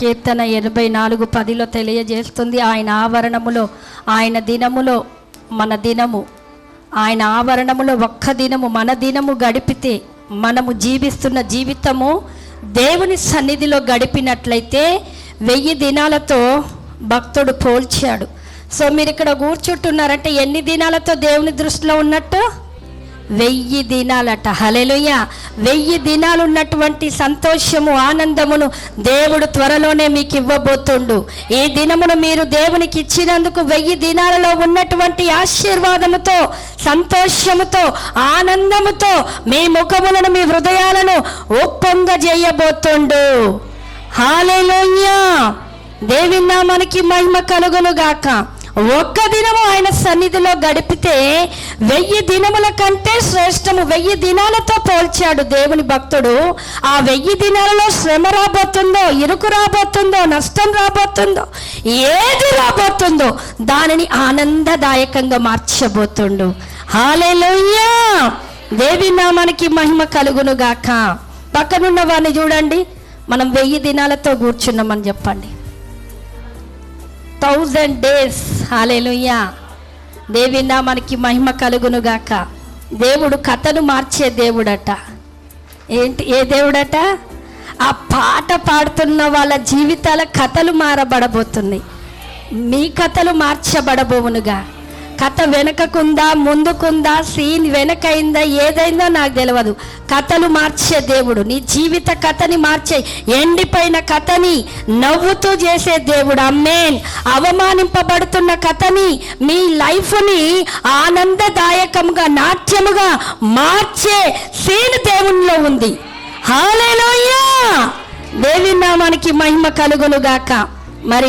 కీర్తన ఎనభై నాలుగు పదిలో తెలియజేస్తుంది. ఆయన ఆవరణములో ఆయన దినములో మన దినము. ఆయన ఆవరణములో ఒక్క దినము మన దినము గడిపితే మనము జీవిస్తున్న జీవితము దేవుని సన్నిధిలో గడిపినట్లయితే వెయ్యి దినాలతో భక్తుడు పోల్చాడు. సో మీరు ఇక్కడ కూర్చుంటున్నారంటే ఎన్ని దినాలతో దేవుని దృష్టిలో ఉన్నట్టు? వెయ్యి దినాలట. హలెలుయ వెయ్యి దినాలు ఉన్నటువంటి సంతోషము ఆనందమును దేవుడు త్వరలోనే మీకు ఇవ్వబోతుండు. ఈ దినమును మీరు దేవునికి ఇచ్చినందుకు వెయ్యి దినాలలో ఉన్నటువంటి ఆశీర్వాదముతో సంతోషముతో ఆనందముతో మీ ముఖములను మీ హృదయాలను ఒప్పంగ చేయబోతుండు. హాలెలుయ దేవి నామానికి మహిమ కలుగును గాక. ఒక్క దినము ఆయన సన్నిధిలో గడిపితే వెయ్యి దినముల కంటే శ్రేష్టము వెయ్యి దినాలతో పోల్చాడు దేవుని భక్తుడు. ఆ వెయ్యి దినాలలో శ్రమ రాబోతుందో ఇరుకు రాబోతుందో నష్టం రాబోతుందో ఏది రాబోతుందో దానిని ఆనందదాయకంగా మార్చబోతుండు. హాలేలోయ్యా దేవి నామానికి మహిమ కలుగును గాక పక్కనున్న వారిని చూడండి. మనం వెయ్యి దినాలతో కూర్చున్నామని చెప్పండి. Thousand days. హాలేలుయ్యా దేవి నామానికి మహిమ కలుగును గాక దేవుడు కథను మార్చే దేవుడట. ఏంటి ఏ దేవుడట? ఆ పాట పాడుతున్న వాళ్ళ జీవితాల కథలు మారబడబోతున్నాయి. మీ కథలు మార్చబడబోవునుగా. కథ వెనకకుందా ముందుకుందా సీన్ వెనకైందా ఏదైందో నాకు తెలియదు కథలు మార్చే దేవుడు. నీ జీవిత కథని మార్చే ఎండిపోయిన కథని నవ్వుతూ చేసే దేవుడు. అమ్మేన్. అవమానింపబడుతున్న కథని మీ లైఫ్ని ఆనందదాయకంగా నాట్యముగా మార్చే సీన్ దేవునిలో ఉంది. హాలేలోయ్యా దేవి నామానికి మహిమ కలుగునుగాక. మరి